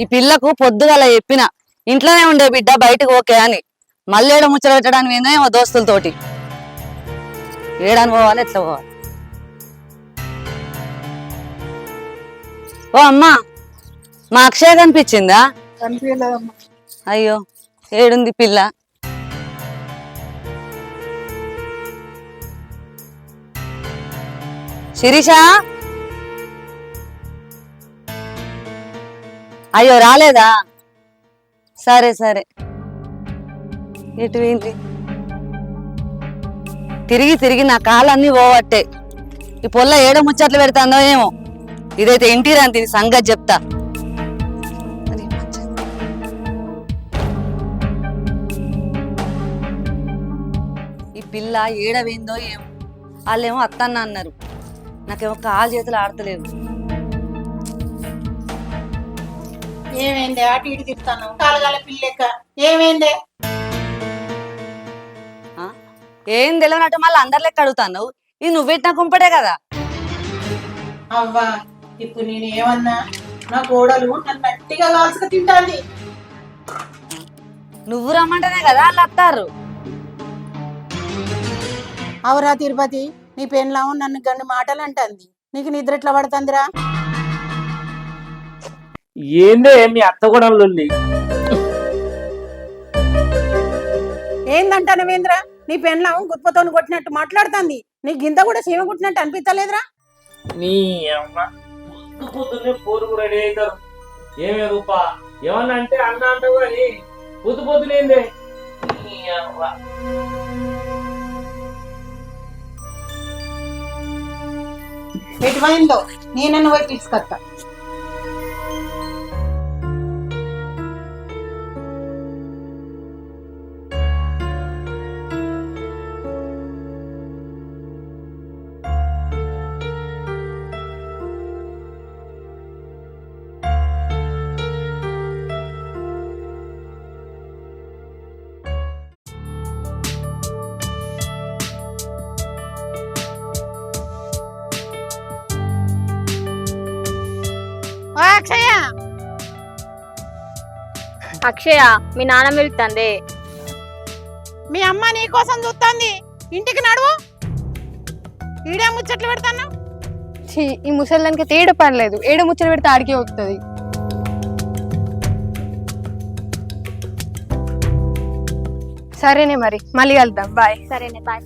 ఈ పిల్లకు పొద్దుగల చెప్పిన ఇంట్లోనే ఉండే బిడ్డ బయటకు ఓకే అని. మళ్ళీ ఏడ ముచ్చట పెట్టడానికి ఏందో దోస్తులతోటి. ఏడని పోవాలి ఎట్లా పోవాలి? ఓ అమ్మా మా అక్షయ కనిపించిందా? అయ్యో ఏడుంది పిల్ల. శిరీష? అయ్యో రాలేదా? సరే సరే. ఎటు ఏంటి తిరిగి తిరిగి నా కాలన్నీ పోవట్టే. ఈ పొల్ల ఏడ ముచ్చట్లు పెడతాందో ఏమో. ఇదైతే ఇంటిరా తిని సంగతి చెప్తా. ఈ పిల్ల ఏడవేందో ఏమో. వాళ్ళేమో అత్తన్న అన్నారు. నాకేమో కాలు చేతులు ఆడతలేవు. ఏమైంది? అటు ఇటు తిప్పుతాను కాలగాల పిల్లెక్క ఏమైంది? ఏం తెలియనట్టు మళ్ళీ అందరి లెక్క అడుగుతాను ఇది నువ్వు పెట్టిన కుంపటే కదా? అవ్వా ఇప్పుడు నేను ఏమన్నా? నా కోడలు నన్ను గట్టిగా కాల్చుక తింటాంది. నువ్వు రమ్మంటేనే కదా వాళ్ళు అత్తారు అవురా తిరుపతి నీ పెన్లాము నన్ను గన్ని మాటలు అంటుంది. నీకు నిద్ర ఎట్లా పడుతుందిరా? ఏందే మీ అత్త కూడా లొల్లి ఏందంటానవేంద్ర నీ పెన్లాము గుత్పతో కొట్టినట్టు మాట్లాడుతుంది. నీ గింత కూడా సీమ కొట్టినట్టు అనిపించలేదురా నీ అమ్మ. పొద్దు పొద్దున్నే రెడీ అవుతారు ఏమే రూపా? ఏమన్నా అంటే అన్న పొద్దు పొద్దునేందే నీ అమ్మ. ఎటువైందో నేనన్ను పోయి తీసుకొస్తా. అక్షయ! అక్షయ మీ నాన్న వెళ్తుంది మీ అమ్మ నీ కోసం చూస్తుంది ఇంటికి నడువు. ఈడే ముచ్చట్లు పెడతాను. ఛీ, ఈ ముసలిదానికి తేడ పర్లేదు ఏడ ముచ్చట పెడితే ఆడికే వస్తుంది సరేనే మరి మళ్ళీ కలుద్దాం. బాయ్. సరేనే బాయ్.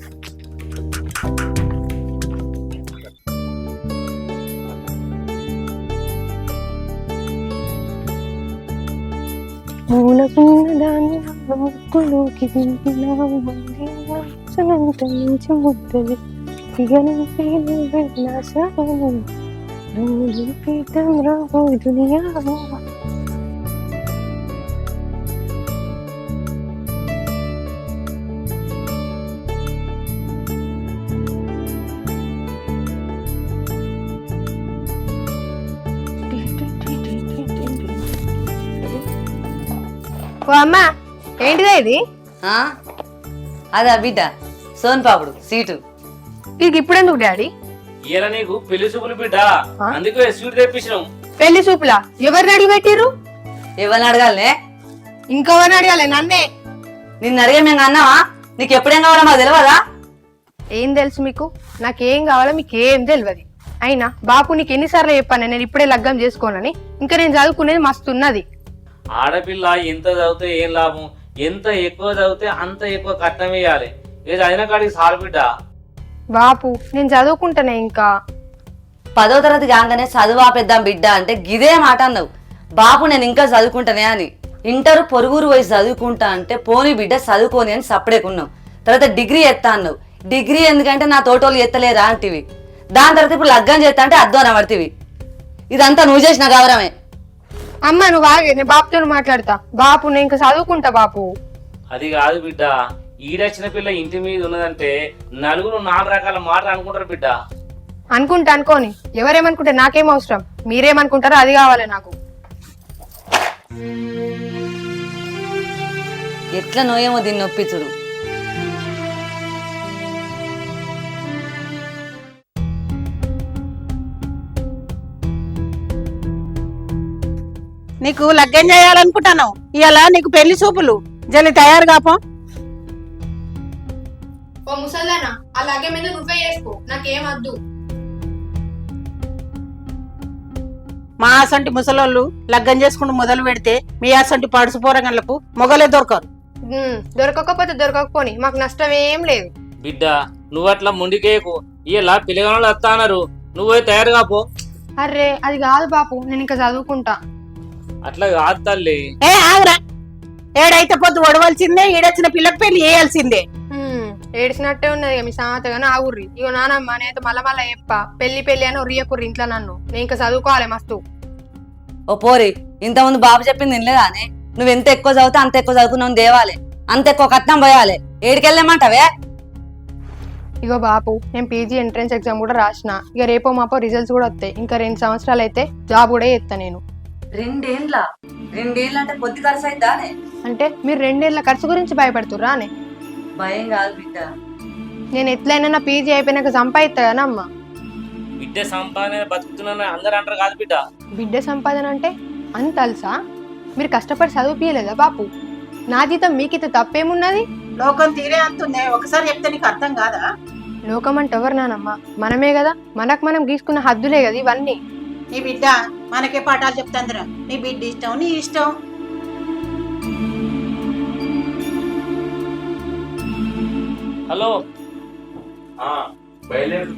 మూలకున్న దాన్ని ముక్కులోకి దింపినా మళ్ళీ మించి ముద్దది దిగనిపి వెళ్ళా సాగను నువ్వు రాబో దునియా ఓ అమ్మా ఏంటిదే ఇది? ఆ? అదా బిడ్డ సోన్ పాపుడు సీటు. ఇది ఇప్పుడెందుకు డాడీ? ఈయన నీకు పెళ్ళి చూపులు బిడ్డ. అందుకే స్వీట్ తెప్పించినాం. పెళ్ళి చూపులా? ఎవరిని అడిగి పెట్టిర్రు? ఎవరిని అడగాలనే ఇంకెవరిని అడగాలి నన్నే? నిన్ను అడిగే మేము అన్నావా నీకు ఎప్పుడేం కావాలో మాకు తెలియదా ఏం తెలుసు మీకు? నాకేం కావాలో మీకు ఏం తెలియదు అయినా బాపు నీకు ఎన్నిసార్లు చెప్పాను నేను ఇప్పుడే లగ్గం చేసుకోనని. ఇంకా నేను చదువుకునేది మస్తు ఉన్నది. ఆడపిల్ల ఎంత చదివితే ఏం లాభం? ఎంత ఎక్కువ చదివితే అంత ఎక్కువ కట్నం వేయాలి ఏ చదివిన కాడికి సార్ బిడ్డ. బాపు నేను చదువుకుంటానే ఇంకా. పదో తరగతి కాగానే చదువు ఆపేద్దాం బిడ్డ అంటే గిదే మాట అన్నావు. బాపు నేను ఇంకా చదువుకుంటానే అని. ఇంటర్ పొరుగురు వయసు చదువుకుంటా అంటే పోని బిడ్డ చదువుకోని అని సపడేకున్నావు తర్వాత డిగ్రీ ఎత్తా అన్నావు. డిగ్రీ ఎందుకంటే నా తోటోళ్ళు ఎత్తలేరా అంటివి. దాని తర్వాత ఇప్పుడు లగ్గం చేస్తా అంటే అద్దోన పడుతుంది ఇదంతా నువ్వు చేసిన గౌరవమే. అమ్మ నువ్వు ఆగే నేను బాపుతో మాట్లాడతా. బాపు నేను ఇంకా చదువుకుంటా బాపు. అది కాదు బిడ్డ. ఈడొచ్చిన పిల్ల ఇంటి మీద ఉన్నదంటే నలుగురు నాలుగు రకాల మాటలు అనుకుంటారు బిడ్డ. అనుకుంటా అనుకోని. ఎవరేమనుకుంటే నాకేం అవసరం? మీరేమనుకుంటారో అది కావాలి నాకు. ఎట్లా నోయేమో దీన్ని నొప్పించుడు నీకు లగ్గం చేయాలనుకుంటాను. ఇవాళ నీకు పెళ్ళి చూపులు. జల్లి తయారు కాపో. ఓ ముసల్దానా అలాగే మీద నువ్వే చేసుకో నాకేం వద్దు. మా అసంటి ముసలోళ్ళు లగ్గం చేసుకుంటూ మొదలు పెడితే మీ అసంటి పడుసు పోరగన్లకు మొగలే దొరకరు. ఉమ్, దొరకకపోతే దొరకకపోని మాకు నష్టం ఏం లేదు. బిడ్డ నువ్వు అట్లా ముండికేయకు. ఇలా పిల్లగాళ్ళు వస్తా అన్నారు. నువ్వే తయారుగా పో అర్రే అది కాదు బాపు నేను ఇంకా చదువుకుంటా. అట్లా కాదు తల్లి. ఏ ఆగురా. ఏడైతే పొద్దు ఒడవలసిందే ఈడొచ్చిన పిల్లకు పెళ్ళి చేయాల్సిందే. ఏడిసినట్టే ఉన్నది ఇక మీ సామెతగానే ఆగుర్రి. ఇగో నానమ్మ నేనైతే మళ్ళా మళ్ళా చెప్ప పెళ్ళి పెళ్ళి అని ఒరియకుర్రి ఇంట్లో నన్ను. నేను ఇంకా చదువుకోవాలి మస్తు. ఓ పోరి ఇంతకుముందు బాబు చెప్పింది వినలేదా అని? నువ్వు ఎంత ఎక్కువ చదివితే అంత ఎక్కువ చదువుకున్నావు దేవాలి అంత ఎక్కువ కట్నం పోయాలి. ఏడికెళ్ళమంటావే? ఇగో బాపు నేను పీజీ ఎంట్రన్స్ ఎగ్జామ్ కూడా రాసిన. ఇక రేపో మాపో రిజల్ట్స్ కూడా వస్తాయి. ఇంకా రెండు సంవత్సరాలు అయితే జాబ్ కూడా చేస్తా నేను. రెండేళ్ళ? రెండేళ్ళ అంటే కొద్ది ఖర్చు అయిద్దా అంటే మీరు రెండేళ్ళ ఖర్చు గురించి భయపడుతుర్రా అని? భయం కాదు బిడ్డ. నేను ఎట్లయినా నా పీజీ అయిపోయినాక సంపాదిస్తా కదా అమ్మ? బిడ్డ సంపాదన బతుకుతున్నా అందరు అంటారు కాదు బిడ్డ. బిడ్డ సంపాదన అంటే అంత అల్సా? మీరు కష్టపడి చదువుపియలేదా బాపు? నా జీతం మీకిత తప్పేమున్నది? లోకం తీరే అంతుందే ఒకసారి చెప్తే నీకు అర్థం కాదా? లోకం అంటే ఎవరు నానమ్మా? మనమే కదా. మనకు మనం గీసుకున్న హద్దులే కదా ఇవన్నీ. నీ బిడ్డ మనకే పాఠాలు చెప్తాందిరా. నీ బిడ్డ ఇష్టం నీ ఇష్టం. హలో. బయలుదేరు.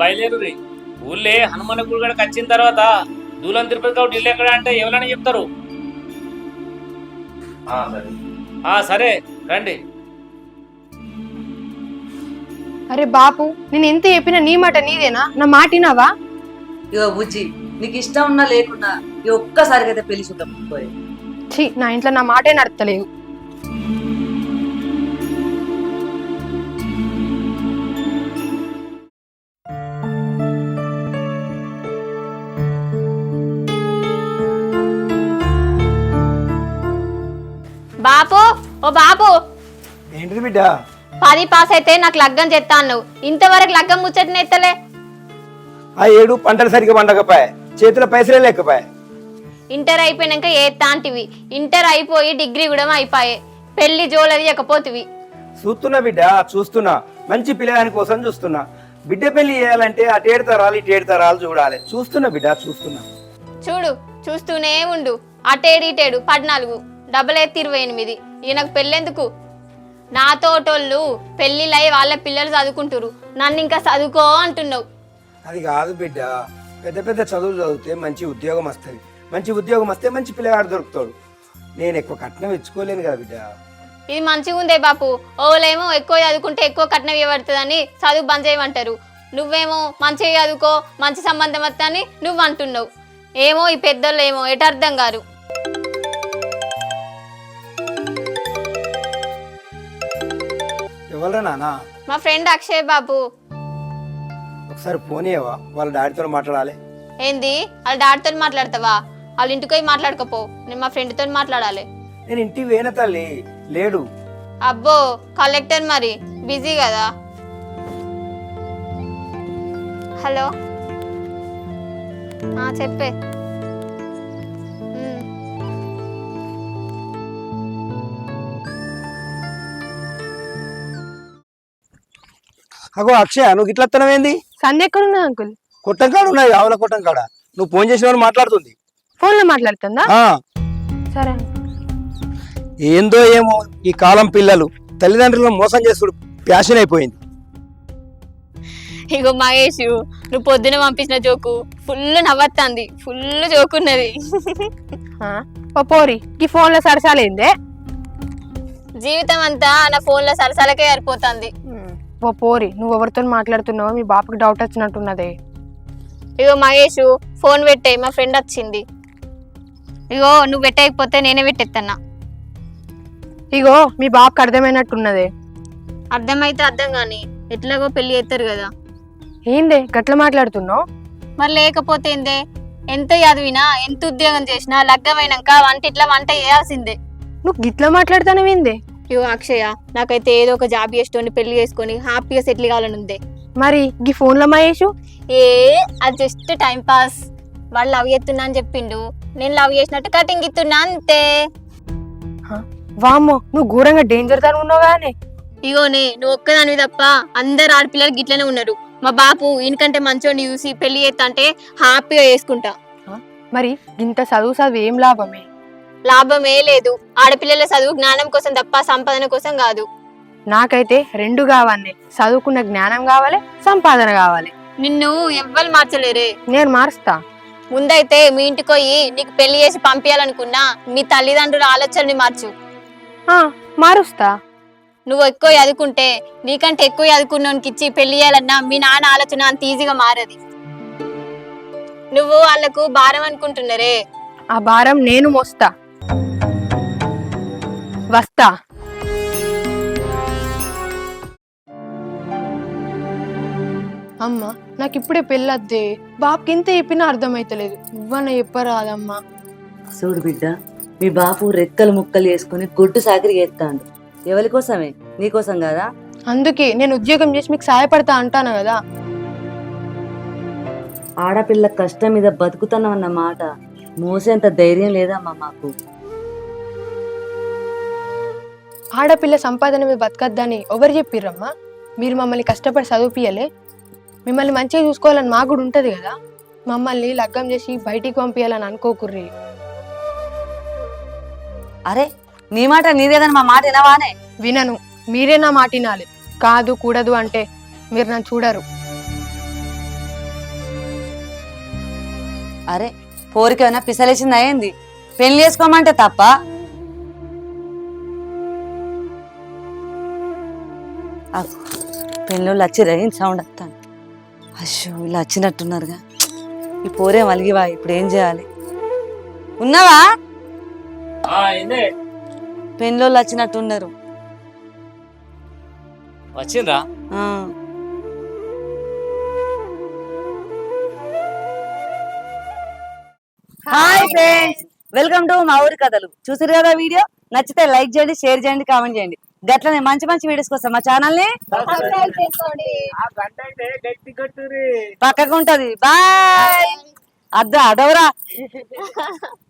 బయలుదేరు రీ ఊళ్ళే హనుమాన గుడి కాడికి వచ్చిన తర్వాత దూలం తిరుపతి కాబట్టి ఇల్లు ఎక్కడ అంటే ఎవరైనా చెప్తారు. ఆ, సరే. రండి. అరే బాపు నేను ఎంత చెప్పినా నీ మాట నీదేనా? నా మాటినావా ఇగో బుజ్జి నీకు ఇష్టం ఉన్నా లేకున్నా ఈ ఒక్కసారిగా అయితే పెళ్ళి చూద్దాం పోయి. ఛీ నా ఇంట్లో నా మాటే నడతలేదు. బాపు ఓ బాపు. ఏంటిది బిడ్డ? పది పాస్ అయితే నాకు లగ్గం చెత్తా అన్నావు ఇంతవరకు లగ్గం ముచ్చటనే ఎత్తలే. ఆ ఏడు పంటలు సరిగ్గా పండకపోయా చేతిలో పైసలే లేకపోయా ఇంటర్ అయిపోయినాక ఏ తాంటివి? ఇంటర్ అయిపోయి డిగ్రీ కూడా అయిపోయే పెళ్ళి జోలది ఇకపోతివి చూస్తున్నా బిడ్డ చూస్తున్నా. మంచి పిల్లగాని కోసం చూస్తున్నా. బిడ్డ పెళ్ళి చేయాలంటే అటేడు తరాలు ఇటేడు తరాలు చూడాలి. చూస్తున్నా బిడ్డ చూస్తున్నా. చూడు చూస్తూనే ఉండు. అటేడు ఇటేడు పద్నాలుగు. డబల్ ఎత్తి ఇరవై ఎనిమిది. ఈయనకు పెళ్ళెందుకు? నాతోటోళ్ళు పెళ్ళిళ్ళై వాళ్ళ పిల్లలు చదువుకుంటురు నన్ను ఇంకా చదువుకో అంటున్నావు. అది కాదు బిడ్డ. పెద్ద పెద్ద చదువులు చదివితే మంచి ఉద్యోగం వస్తుంది. మంచి ఉద్యోగం వస్తే మంచి పిల్లగాడు దొరుకుతాడు. నేను ఎక్కువ కట్నం ఇచ్చుకోలేను కదా బిడ్డ. ఇది మంచిగా ఉందే బాపు. ఓలేమో ఎక్కువ చదువుకుంటే ఎక్కువ కట్నం ఇవ్వబడుతుందని చదువు బంద్ చేయమంటారు. నువ్వేమో మంచిగా చదువుకో మంచి సంబంధం వస్తుందని నువ్వు అంటున్నావు. ఏమో ఈ పెద్దోళ్ళు ఏమో ఎటు అర్థం గారు ఎవరా నానా మా ఫ్రెండ్ అక్షయ్ బాబు ఒకసారి పోనీయవా వాళ్ళ డాడీతో మాట్లాడాలి. ఏంది? వాళ్ళ డాడీతో మాట్లాడతావా? వాళ్ళ ఇంటికి పోయి మాట్లాడకపో. నేను మా ఫ్రెండ్తో మాట్లాడాలి. నేను ఇంటికి వేన తల్లి. లేడు. అబ్బో కలెక్టర్ మరి. బిజీ కదా. హలో? ఆ, చెప్పే. అగో అక్షయ నువ్వు ఇట్లా వస్తున్నావేంది? సంధ్య ఎక్కడున్నా అంకుల్? కొట్టం కాడ ఉన్నాయి ఆవుల కొట్టం కాడ నువ్వు ఫోన్ చేసిన వాళ్ళు మాట్లాడుతుంది. ఫోన్లో మాట్లాడుతుందా? ఆ. సరే. ఏందో ఏమో ఈ కాలం పిల్లలు తల్లిదండ్రులను మోసం చేసుడు ప్యాషన్ అయిపోయింది. ఇగో మహేష్ నువ్వు పొద్దున పంపించిన జోకు ఫుల్ నవ్వత్తాంది ఫుల్ జోకున్నది ఆ? ఓ పోరి ఈ ఫోన్లో సరసాలేందే? జీవితం అంతా నా ఫోన్లో సరసాలకే సరిపోతుంది. ఓ పోరి. నువ్వు ఎవరితో మాట్లాడుతున్నావో మీ బాపుకి డౌట్ వచ్చినట్టున్నదే. ఇగో మహేష్ ఫోన్ పెట్టే మా ఫ్రెండ్ వచ్చింది. ఇగో నువ్వు పెట్టేయకపోతే నేనే పెట్టేత్తన్నా. ఇగో మీ బాపుకి అర్థమైనట్టున్నదే. అర్థమైతే అర్థం కానీ ఎట్లాగో పెళ్ళి చేస్తారు కదా. ఏందే? గట్ల మాట్లాడుతున్నావు? మరి లేకపోతే ఏందే? ఎంత చదివినా ఎంత ఉద్యోగం చేసినా లగ్గమైనాక వంట ఇట్లా వంట చేయాల్సిందే. నువ్వు గిట్ల మాట్లాడుతానవేందే? ఇగో అక్షయ నాకైతే ఏదో ఒక జాబ్ చేసుకొని పెళ్ళి చేసుకొని హ్యాపీగా సెటిల్ కావాలని ఉంది. మరి గీ ఫోన్లో మహేషు? ఏ అది జస్ట్ టైం పాస్ వాళ్ళు లవ్ చేస్తున్నా అని చెప్పిండు. నేను లవ్ చేసినట్టు కటింగ్ ఇస్తున్నా అంతే. వామ్మో నువ్వు ఘోరంగా డేంజర్ దాని ఉన్నావు కానీ ఇగోనే నువ్వు ఒక్కదానివి తప్ప అందరు ఆడపిల్లలు గిట్లనే ఉన్నారు. మా బాపు ఈయనకంటే మంచోని చూసి పెళ్ళి చేస్తా అంటే హ్యాపీగా చేసుకుంటా. మరి ఇంత చదువు చదువు ఏం లాభమే? లాభమే లేదు. ఆడపిల్లల చదువు జ్ఞానం కోసం తప్ప సంపాదన కోసం కాదు. నాకైతే రెండు కావాలి చదువుకున్న జ్ఞానం కావాలి సంపాదన కావాలి. నిన్ను ఎవ్వరు మార్చలేరే. నేను మారుస్తా. ముందైతే మీ ఇంటికి పోయి నీకు పెళ్ళి చేసి పంపించాలనుకున్నా మీ తల్లిదండ్రుల ఆలోచనని మార్చు. ఆ, మారుస్తా. నువ్వు ఎక్కువ చదువుకుంటే నీకంటే ఎక్కువ చదువుకున్నోనికి ఇచ్చి పెళ్ళి చేయాలన్నా మీ నాన్న ఆలోచన అంత ఈజీగా మారది. నువ్వు వాళ్ళకు భారం అనుకుంటున్నారే. ఆ భారం నేను మోస్తా. వస్తా. అమ్మ నాకు ఇప్పుడే పెళ్ళొద్దే. బాబుకి ఎంత చెప్పినా అర్థమైతలేదు. ఇవ్వన్న చెప్పరాదమ్మా. చూడు బిడ్డ మీ బాపు రెక్కలు ముక్కలు వేసుకుని గొడ్డు సాకిరి చేస్తాడు. ఎవరి కోసమే? నీకోసం కదా? అందుకే నేను ఉద్యోగం చేసి మీకు సహాయపడతా అంటాను కదా? ఆడపిల్ల కష్టం మీద బతుకుతున్నామన్న మాట. మోసేంత ధైర్యం లేదమ్మా మాకు. ఆడపిల్ల సంపాదన మీద బతకద్దని ఎవరు చెప్పిర్రమ్మా? మీరు మమ్మల్ని కష్టపడి చదివిపియలే మిమ్మల్ని మంచిగా చూసుకోవాలని మాకు కూడా ఉంటుంది కదా. మమ్మల్ని లగ్గం చేసి బయటికి పంపించాలని అనుకోకుర్రి. అరే నీ మాట నీదేదని మా మాట వినవానే? వినను. మీరే నా మాట వినాలి. కాదు కూడదు అంటే మీరు నన్ను చూడరు. అరే పోరికైనా పిసలేసింది అయింది పెళ్ళి చేసుకోమంటే తప్ప? పెళ్ళోళ్ళు వచ్చిరా ఏం సౌండ్ వస్తాను అయ్యో ఇలా వచ్చినట్టున్నారుగా ఈ పోరే మలిగివా ఇప్పుడు ఏం చేయాలి? ఉన్నావా? పెళ్ళోళ్ళు వచ్చినట్టున్నారు వచ్చిండ్రా? ఆ. హాయ్ ఫ్రెండ్స్ వెల్కమ్ టు మా ఊరి కథలు. చూసారు కదా వీడియో? నచ్చితే లైక్ చేయండి షేర్ చేయండి కామెంట్ చేయండి. గట్లనే మంచి మంచి వీడియోస్ కోసం మా ఛానల్ని పక్కకు ఉంటది. బాయ్. అద్దా అదవరా